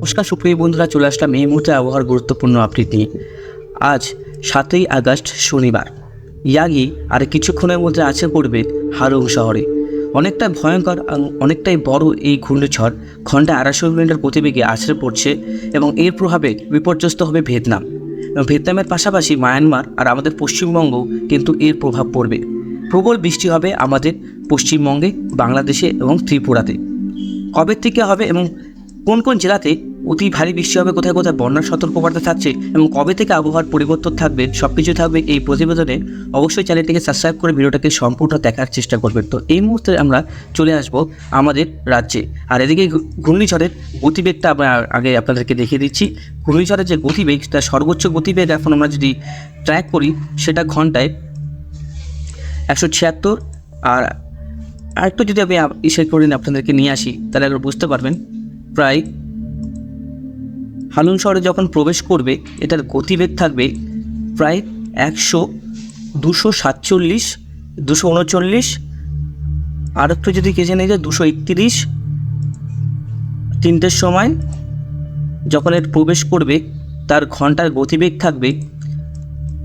নমস্কার সুপ্রিয় বন্ধুরা, চলে আসলাম এই মুহূর্তে আবহাওয়ার গুরুত্বপূর্ণ আপডেট নিয়ে। আজ সাতই আগস্ট শনিবার। ইয়াগি আর কিছুক্ষণের মধ্যে আছে পড়বে হারুং শহরে। অনেকটা ভয়ঙ্কর অনেকটাই বড় এই ঘূর্ণিঝড় ঘন্টায় আড়াইশো কিলোমিটার প্রতিবেগে আছড়ে পড়ছে এবং এর প্রভাবে বিপর্যস্ত হবে ভিয়েতনাম। এবং ভিয়েতনামের পাশাপাশি মায়ানমার আর আমাদের পশ্চিমবঙ্গ কিন্তু এর প্রভাব পড়বে। প্রবল বৃষ্টি হবে আমাদের পশ্চিমবঙ্গে, বাংলাদেশে এবং ত্রিপুরাতে। কবে থেকে হবে এবং কোন কোন জেলাতে অতি ভারী বৃষ্টি হবে, কোথায় কোথায় বন্যার সতর্কবার্তা থাকছে এবং কবে থেকে আবহাওয়ার পরিবর্তন থাকবে সব কিছু থাকবে এই প্রতিবেদনে অবশ্যই চ্যানেলটিকে সাবস্ক্রাইব করে ভিডিওটাকে সম্পূর্ণ দেখার চেষ্টা করবেন। তো এই মুহূর্তে আমরা চলে আসব আমাদের রাজ্যে। আর এদিকে ঘূর্ণিঝড়ের গতিবেগটা আমরা আগে আপনাদেরকে দেখিয়ে দিচ্ছি। ঘূর্ণিঝড়ের যে গতিবেগ তার সর্বোচ্চ গতিবেগ এখন আমরা যদি ট্র্যাক করি, সেটা ঘন্টায় একশো ছিয়াত্তর। আর আরেকটু যদি আমি ইসে করে আপনাদেরকে নিয়ে আসি, তাহলে একবার বুঝতে পারবেন, প্রায় হালুন শহরে যখন প্রবেশ করবে, এটার গতিবেগ থাকবে প্রায় একশো, দুশো সাতচল্লিশ, দুশো উনচল্লিশ, আর একটু যদি কেজে নিয়ে যায়, দুশো একত্রিশ তিনটের সময় যখন এর প্রবেশ করবে, তার ঘণ্টার গতিবেগ থাকবে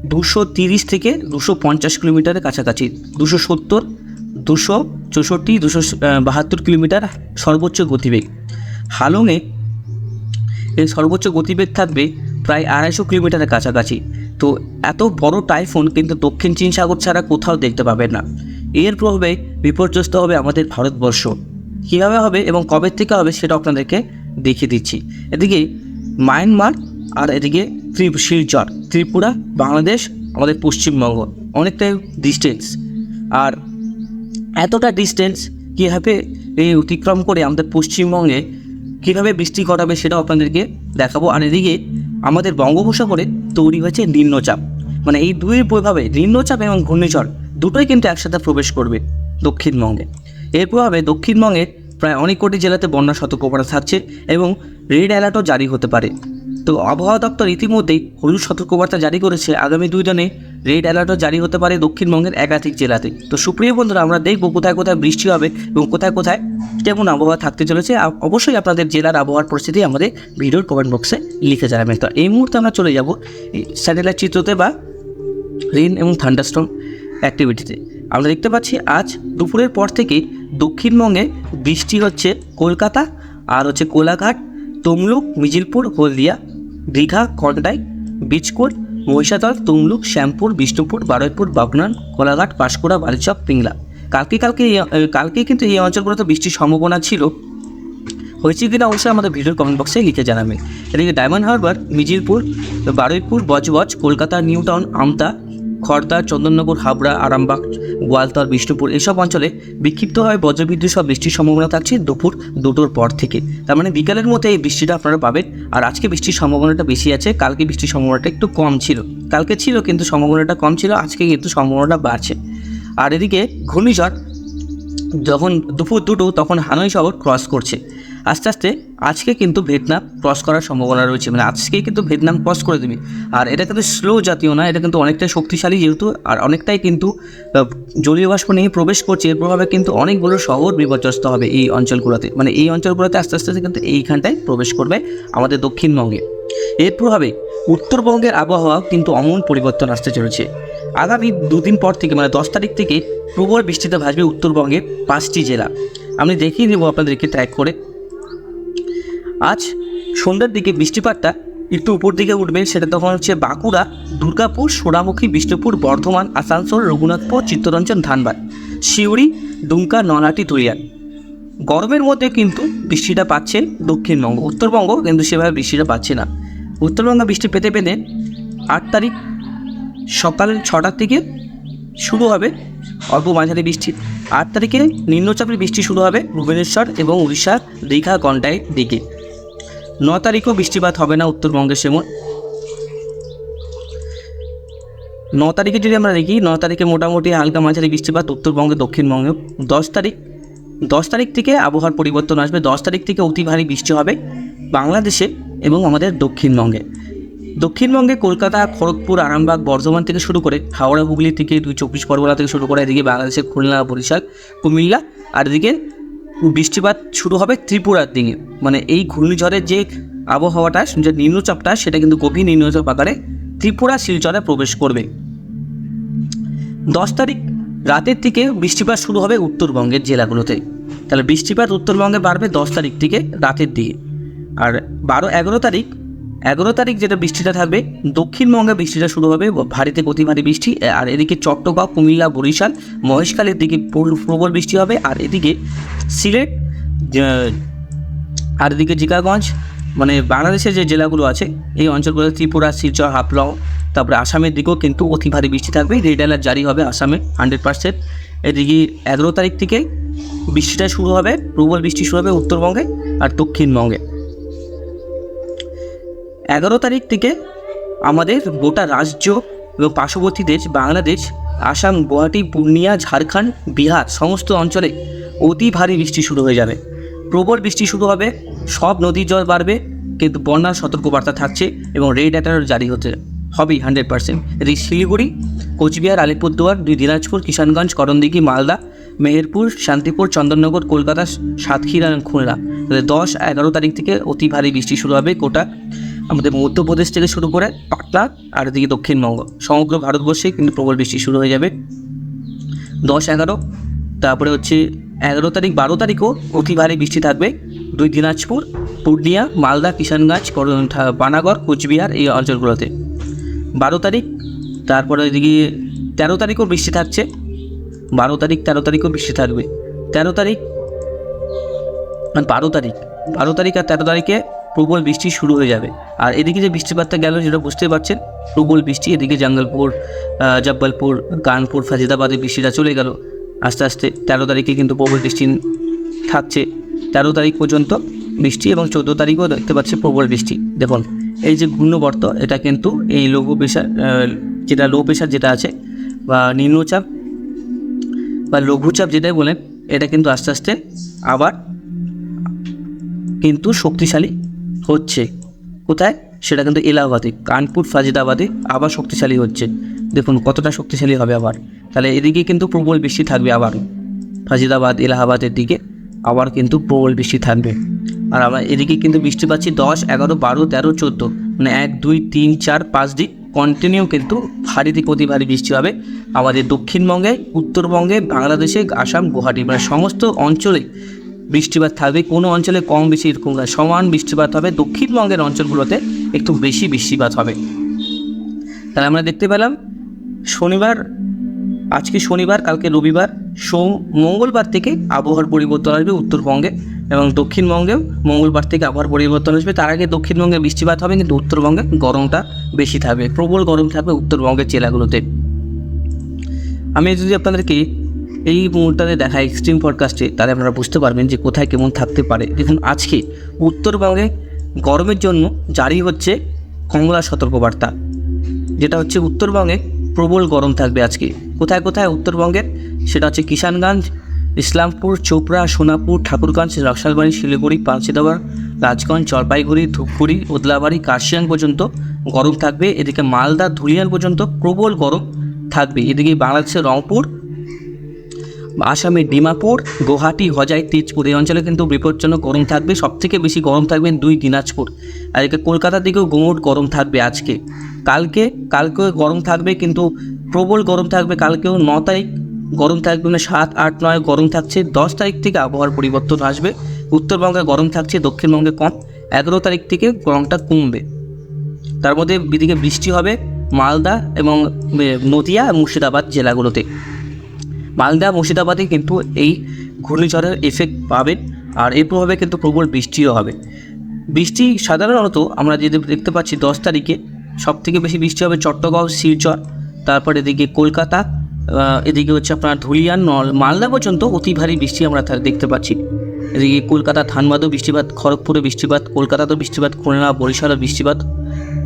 দুশো তিরিশ থেকে দুশো পঞ্চাশ কিলোমিটারের কাছাকাছি। দুশো সত্তর, দুশো চৌষট্টি, দুশো বাহাত্তর কিলোমিটার সর্বোচ্চ গতিবেগ। হালংয়ে এর সর্বোচ্চ গতিবেগ থাকবে প্রায় আড়াইশো কিলোমিটারের কাছাকাছি। তো এত বড় টাইফুন কিন্তু দক্ষিণ চীন সাগর ছাড়া কোথাও দেখতে পাবেন না। এর প্রভাবে বিপর্যস্ত হবে আমাদের ভারতবর্ষ। কীভাবে হবে এবং কবে থেকে হবে সেটা আপনাদেরকে দেখিয়ে দিচ্ছি। এদিকে মায়ানমার আর এদিকে শিলচর, ত্রিপুরা, বাংলাদেশ, আমাদের পশ্চিমবঙ্গ। অনেকটাই ডিস্টেন্স আর এতটা ডিস্টেন্স কীভাবে এই অতিক্রম করে আমাদের পশ্চিমবঙ্গে কীভাবে বৃষ্টি ঘটাবে সেটাও আপনাদেরকে দেখাবো। আর এদিকে আমাদের বঙ্গোপসাগরে তৈরি হয়েছে নিম্নচাপ। মানে এই দুই প্রভাবে নিম্নচাপ এবং ঘূর্ণিঝড় দুটোই কিন্তু একসাথে প্রবেশ করবে দক্ষিণবঙ্গে। এর প্রভাবে দক্ষিণবঙ্গে প্রায় অনেক কোটি জেলাতে বন্যা সতর্কবার্তা থাকছে এবং রেড অ্যালার্টও জারি হতে পারে। তো আবহাওয়া দপ্তর ইতিমধ্যেই হলুদ সতর্কবার্তা জারি করেছে। আগামী দুই দিনে রেড অ্যালার্টও জারি হতে পারে দক্ষিণবঙ্গের একাধিক জেলাতে। তো সুপ্রিয় বন্ধুরা, আমরা দেখব কোথায় কোথায় বৃষ্টি হবে এবং কোথায় কোথায় কেমন আবহাওয়া থাকতে চলেছে। অবশ্যই আপনাদের জেলার আবহাওয়ার পরিস্থিতি আমাদের ভিডিওর কমেন্ট বক্সে লিখে জানাবেন। তো এই মুহূর্তে আমরা চলে যাব স্যাটেলাইট চিত্রতে বা রেন এবং থান্ডারস্টর্ম অ্যাক্টিভিটিতে আমরা দেখতে পাচ্ছি, আজ দুপুরের পর থেকে দক্ষিণবঙ্গে বৃষ্টি হচ্ছে কলকাতা আর হচ্ছে কোলাঘাট, তমলুক, মিজিলপুর, হলদিয়া, দীঘা কন্টাই বীজকোট মহিষাদল, তমলুক, শ্যামপুর, বিষ্ণুপুর, বারুইপুর, বাগনান, কোলাঘাট, পাঁশকুড়া, বালিচক পিংলা কালকে কালকে কালকে কিন্তু এই অঞ্চলগুলোতে বৃষ্টির সম্ভাবনা ছিল। হয়েছে কিনা অবশ্যই আমাদের ভিডিওর কমেন্ট বক্সে লিখে জানাবেন। এদিকে diamond Harbour Mijirpur Baruipur, Budge Budge, Kolkata new town Amta Khardah Chandannagar, Habra, Arambagh Goaltore Bishnupur এসব অঞ্চলে বিক্ষিপ্তভাবে বজ্রবিদ্যুৎ সব বৃষ্টির সম্ভাবনা থাকছে দুপুর দুটোর পর থেকে। তার মানে বিকালের মধ্যে এই বৃষ্টিটা আপনারা পাবেন। আর আজকে বৃষ্টির সম্ভাবনাটা বেশি আছে, কালকে বৃষ্টির সম্ভাবনাটা একটু কম ছিল। কালকে ছিল কিন্তু সম্ভাবনাটা কম ছিল, আজকে কিন্তু সম্ভাবনাটা বাড়ছে। আর এদিকে ঘূর্ণিঝড় যখন দুপুর দুটো, তখন হানয় শহর ক্রস করছে। আস্তে আস্তে আজকে কিন্তু ভিয়েতনাম ক্রস করার সম্ভাবনা রয়েছে। মানে আজকে কিন্তু ভিয়েতনাম ক্রস করে দেবে। আর এটা কিন্তু স্লো জাতীয় না, এটা কিন্তু অনেকটাই শক্তিশালী যেহেতু, আর অনেকটাই কিন্তু জলীয় বাষ্প নিয়ে প্রবেশ করছে। এর প্রভাবে কিন্তু অনেকগুলো শহর বিপর্যস্ত হবে এই অঞ্চলগুলোতে। মানে এই অঞ্চলগুলোতে আস্তে আস্তে কিন্তু এইখানটায় প্রবেশ করবে আমাদের দক্ষিণবঙ্গে। এর প্রভাবে উত্তরবঙ্গের আবহাওয়া কিন্তু অমন পরিবর্তন আসতে চলেছে। আগামী দুদিন পর থেকে মানে দশ তারিখ থেকে প্রবল বৃষ্টিতে ভাসবে উত্তরবঙ্গের পাঁচটি জেলা। আমি দেখিয়ে দেবো আপনাদেরকে ট্র্যাক করে আজ সন্ধ্যার দিকে বৃষ্টিপাতটা একটু উপর দিকে উঠবে, সেটা তখন হচ্ছে বাঁকুড়া, দুর্গাপুর, সোনামুখী, বিষ্ণুপুর, বর্ধমান, আসানসোল, রঘুনাথপুর, চিত্তরঞ্জন, ধানবাদ, সিউড়ি, দুমকা, নলহাটি তুলিয়ান গরমের মধ্যে কিন্তু বৃষ্টিটা পাচ্ছে দক্ষিণবঙ্গ, উত্তরবঙ্গ কিন্তু সেভাবে বৃষ্টিটা পাচ্ছে না। উত্তরবঙ্গে বৃষ্টি পেতে পেতে আট তারিখ সকাল ছটার থেকে শুরু হবে অল্প মাঝারি বৃষ্টি। আট তারিখে নিম্নচাপের বৃষ্টি শুরু হবে ভুবনেশ্বর এবং উড়িষ্যার দীঘা গন্ডায় দিকে। ন তারিখও বৃষ্টিপাত হবে না উত্তরবঙ্গের সেমন। ন তারিখে যদি আমরা দেখি, ন তারিখে মোটামুটি হালকা মাঝারি বৃষ্টিপাত উত্তরবঙ্গে দক্ষিণবঙ্গে দশ তারিখ দশ তারিখ থেকে আবহাওয়ার পরিবর্তন আসবে। দশ তারিখ থেকে অতি ভারী বৃষ্টি হবে বাংলাদেশে এবং আমাদের দক্ষিণবঙ্গে। দক্ষিণবঙ্গে কলকাতা, খড়গপুর, আরামবাগ, বর্ধমান থেকে শুরু করে হাওড়া, হুগলি থেকে দুই চব্বিশ পরগনা থেকে শুরু করে এদিকে বাংলাদেশের খুলনা, বরিশাল, কুমিল্লা আর এদিকে বৃষ্টিপাত শুরু হবে ত্রিপুরার দিকে। মানে এই ঘূর্ণিঝড়ের যে আবহাওয়াটা, যে নিম্নচাপটা, সেটা কিন্তু গভীর নিম্নচাপ আকারে ত্রিপুরা শিলচরে প্রবেশ করবে। দশ তারিখ রাতের থেকে বৃষ্টিপাত শুরু হবে উত্তরবঙ্গের জেলাগুলোতে। তাহলে বৃষ্টিপাত উত্তরবঙ্গে বাড়বে দশ তারিখ থেকে রাতের দিকে। আর বারো, এগারো তারিখ এগারো তারিখ যেটা বৃষ্টিটা থাকবে, দক্ষিণবঙ্গে বৃষ্টিটা শুরু হবে, ভারীতে অতি ভারী বৃষ্টি, আর এদিকে চট্টগ্রাম, কুমিল্লা, বরিশাল, মহেশখালের দিকে প্রবল বৃষ্টি হবে, আর এদিকে সিলেট আর এদিকে জিকাগঞ্জ মানে বাংলাদেশের যে জেলাগুলো আছে, এই অঞ্চলগুলো, ত্রিপুরা, শিলচর, হাফলং, তারপরে আসামের দিকেও কিন্তু অতি ভারী বৃষ্টি থাকবে। রেড অ্যালার্ট জারি হবে আসামে হান্ড্রেড পার্সেন্ট এদিকে এগারো তারিখ থেকে বৃষ্টিটা শুরু হবে, প্রবল বৃষ্টি শুরু হবে উত্তরবঙ্গে আর দক্ষিণবঙ্গে। এগারো তারিখ থেকে আমাদের গোটা রাজ্য এবং পার্শ্ববর্তী দেশ, বাংলাদেশ, আসাম, গুয়াহাটি, পূর্ণিয়া, ঝাড়খণ্ড, বিহার, সমস্ত অঞ্চলে অতি ভারী বৃষ্টি শুরু হয়ে যাবে। প্রবল বৃষ্টি শুরু হবে, সব নদীর জল বাড়বে, কিন্তু বন্যার সতর্কবার্তা থাকছে এবং রেড অ্যালার্ট জারি হতে হবেই হান্ড্রেড পার্সেন্ট। এদিকে শিলিগুড়ি, কোচবিহার, আলিপুরদুয়ার, দুই দিনাজপুর, কিষানগঞ্জ, করণদিঘি, মালদা, মেহেরপুর, শান্তিপুর, চন্দননগর, কলকাতা, সাতক্ষীরা খুলনা। তাহলে দশ এগারো তারিখ থেকে অতি ভারী বৃষ্টি শুরু হবে গোটা আমাদের মধ্যপ্রদেশ থেকে শুরু করে পাটনা আর এদিকে দক্ষিণবঙ্গ। সমগ্র ভারতবর্ষে কিন্তু প্রবল বৃষ্টি শুরু হয়ে যাবে। দশ এগারো, তারপরে হচ্ছে এগারো তারিখ, বারো তারিখও অতি ভারী বৃষ্টি থাকবে। দুই দিনাজপুর পূর্ণিয়া মালদা, কিষানগঞ্জ পানাগড় কোচবিহার এই অঞ্চলগুলোতে। বারো তারিখ, তারপরে এদিকে তেরো তারিখও বৃষ্টি থাকছে। বারো তারিখ, তেরো তারিখও বৃষ্টি থাকবে। তেরো তারিখ আর বারো তারিখ বারো তারিখ আর তেরো তারিখে প্রবল বৃষ্টি শুরু হয়ে যাবে। আর এদিকে যে বৃষ্টিপাতটা গেল সেটা বুঝতে পারছেন, প্রবল বৃষ্টি এদিকে জঙ্গলপুর জব্বলপুর, কানপুর ফাজিদাবাদে বৃষ্টিটা চলে গেল। আস্তে আস্তে তেরো তারিখে কিন্তু প্রবল বৃষ্টি থাকছে। তেরো তারিখ পর্যন্ত বৃষ্টি এবং চোদ্দ তারিখও দেখতে পাচ্ছি প্রবল বৃষ্টি। দেখুন, এই যে ঘূর্ণবর্ত, এটা কিন্তু এই লঘু প্রেশার যেটা লো প্রেশার যেটা আছে বা নিম্নচাপ বা লঘুচাপ যেটাই বলেন, এটা কিন্তু আস্তে আস্তে আবার কিন্তু শক্তিশালী হচ্ছে। কোথায়? সেটা কিন্তু এলাহাবাদে, কানপুর ফাজিদাবাদে আবার শক্তিশালী হচ্ছে। দেখুন, কতটা শক্তিশালী হবে আবার। তাহলে এদিকে কিন্তু প্রবল বৃষ্টি থাকবে আবার। ফাজিদাবাদ এলাহাবাদের দিকে আবার কিন্তু প্রবল বৃষ্টি থাকবে। আর আমরা এদিকে কিন্তু বৃষ্টি পাচ্ছি দশ, এগারো, বারো, তেরো, চোদ্দ। মানে এক, দুই, তিন, চার, পাঁচ দিক কন্টিনিউ কিন্তু ভারী থেকে অতি ভারী বৃষ্টি হবে। আমাদের দক্ষিণবঙ্গে, উত্তরবঙ্গে, বাংলাদেশে, আসাম, গুয়াহাটি মানে সমস্ত অঞ্চলে বৃষ্টিপাত থাকবে। কোনো অঞ্চলে কম বেশি এরকম সমান বৃষ্টিপাত হবে। দক্ষিণবঙ্গের অঞ্চলগুলোতে একটু বেশি বৃষ্টিপাত হবে। তাহলে আমরা দেখতে পেলাম শনিবার আজকে শনিবার, কালকে রবিবার, সোম, মঙ্গলবার থেকে আবহাওয়ার পরিবর্তন আসবে উত্তরবঙ্গে এবং দক্ষিণবঙ্গেও মঙ্গলবার থেকে আবহাওয়ার পরিবর্তন আসবে। তার আগে দক্ষিণবঙ্গে বৃষ্টিপাত হবে, কিন্তু উত্তরবঙ্গে গরমটা বেশি থাকবে, প্রবল গরম থাকবে উত্তরবঙ্গের জেলাগুলোতে। আমি যদি আপনাদেরকে এই মুহূর্তে দেখা এক্সট্রিম পডকাস্টে তাহলে আপনারা বুঝতে পারবেন যে কোথায় কেমন থাকতে পারে। দেখুন, আজকে উত্তরবঙ্গে গরমের জন্য জারি হচ্ছে কমলা সতর্কবার্তা, যেটা হচ্ছে উত্তরবঙ্গে প্রবল গরম থাকবে আজকে। কোথায় কোথায়? উত্তরবঙ্গের? সেটা হচ্ছে কিষানগঞ্জ, ইসলামপুর, চোপড়া, সোনাপুর, ঠাকুরগঞ্জ নকশালবাড়ি শিলিগুড়ি পাঁচিদাবার রাজগঞ্জ, জলপাইগুড়ি, ধূপগুড়ি ওদলাবাড়ি কার্শিয়াং পর্যন্ত গরম থাকবে। এদিকে মালদা, ধুলিয়ান পর্যন্ত প্রবল গরম থাকবে। এদিকে বাংলাদেশের রংপুর আসামের ডিমাপুর, গুয়াহাটি, হজাই, তেজপুর, এই অঞ্চলে কিন্তু বিপজ্জনক গরম থাকবে। সবথেকে বেশি গরম থাকবে দুই দিনাজপুর। আর এদিকে কলকাতার দিকেও গুমোট গরম থাকবে আজকে। কালকে, কালকেও গরম থাকবে কিন্তু প্রবল গরম থাকবে কালকেও ন তারিখ। গরম থাকবে মানে সাত, আট, নয়, গরম থাকছে। দশ তারিখ থেকে আবহাওয়ার পরিবর্তন আসবে। উত্তরবঙ্গে গরম থাকছে, দক্ষিণবঙ্গে কম। এগারো তারিখ থেকে গরমটা কমবে। তার মধ্যে এদিকে বৃষ্টি হবে মালদা এবং নদিয়া, মুর্শিদাবাদ জেলাগুলোতে। মালদা মুর্শিদাবাদে কিন্তু এই ঘূর্ণিঝড়ের এফেক্ট পাবেন আর এর প্রভাবে কিন্তু প্রবল বৃষ্টিও হবে। বৃষ্টি সাধারণত আমরা যদি দেখতে পাচ্ছি দশ তারিখে সব থেকে বেশি বৃষ্টি হবে চট্টগ্রাম, শিলচর, তারপর এদিকে কলকাতা এদিকে হচ্ছে আপনার ধুলিয়ান, নল মালদা পর্যন্ত অতি ভারী বৃষ্টি আমরা দেখতে পাচ্ছি। এদিকে কলকাতা, ধানবাদও বৃষ্টিপাত খড়গপুরে বৃষ্টিপাত, কলকাতাতেও বৃষ্টিপাত, খুলনা, বরিশালও বৃষ্টিপাত।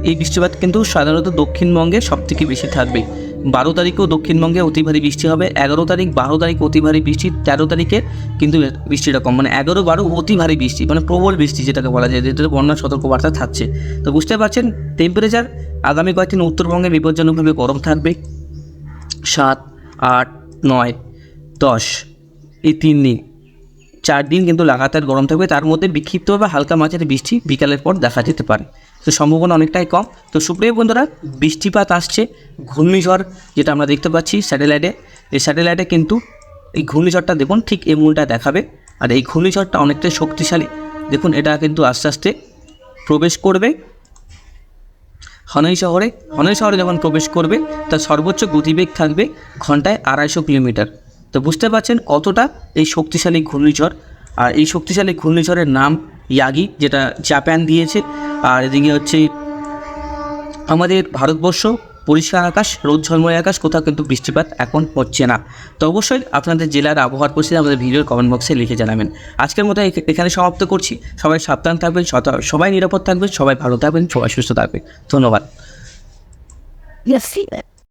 এই বৃষ্টিপাত কিন্তু সাধারণত দক্ষিণবঙ্গে সব থেকে বেশি থাকবে। বারো তারিখেও দক্ষিণবঙ্গে অতি ভারী বৃষ্টি হবে। এগারো তারিখ, বারো তারিখ অতি ভারী বৃষ্টি, তেরো তারিখে কিন্তু বৃষ্টিটা কম মানে এগারো বারো অতি ভারী বৃষ্টি মানে প্রবল বৃষ্টি যেটাকে বলা যায় যেটা বন্যার সতর্কবার্তা থাকছে। তো বুঝতে পারছেন টেম্পারেচার আগামী কয়েকদিন উত্তরবঙ্গে বিপজ্জনকভাবে গরম থাকবে। সাত, আট, নয়, দশ, এই তিন দিন। চার দিন কিন্তু লাগাতার গরম থাকবে। তার মধ্যে বিক্ষিপ্তভাবে হালকা মাঝারি বৃষ্টি বিকালের পর দেখা যেতে পারে। তো সম্ভাবনা অনেকটাই কম। তো সুপ্রিয় বন্ধুরা, বৃষ্টিপাত আসছে ঘূর্ণিঝড় যেটা আমরা দেখতে পাচ্ছি স্যাটেলাইটে। এই স্যাটেলাইটে কিন্তু এই ঘূর্ণিঝড়টা দেখুন, ঠিক এই মূলটা দেখাবে। আর এই ঘূর্ণিঝড়টা অনেকটাই শক্তিশালী। দেখুন, এটা কিন্তু আস্তে আস্তে প্রবেশ করবে। হনই শহরে হনই শহরে যখন প্রবেশ করবে, তার সর্বোচ্চ গতিবেগ থাকবে ঘন্টায় আড়াইশো কিলোমিটার। তো বুঝতে পারছেন কতটা এই শক্তিশালী ঘূর্ণিঝড়। আর এই শক্তিশালী ঘূর্ণিঝড়ের নাম ইয়াগি যেটা জাপান দিয়েছে। আর এদিকে হচ্ছে আমাদের ভারতবর্ষ, পরিষ্কার আকাশ, রোদ ঝলময় আকাশ, কোথাও কিন্তু বৃষ্টিপাত এখন হচ্ছে না। তো অবশ্যই আপনাদের জেলার আবহাওয়ার পরিস্থিতি আমাদের ভিডিওর কমেন্ট বক্সে লিখে জানাবেন। আজকের মতো এখানে সমাপ্ত করছি। সবাই সাবধান থাকবেন সবাই নিরাপদ থাকবেন, সবাই ভালো থাকবেন, সবাই সুস্থ থাকবেন। ধন্যবাদ.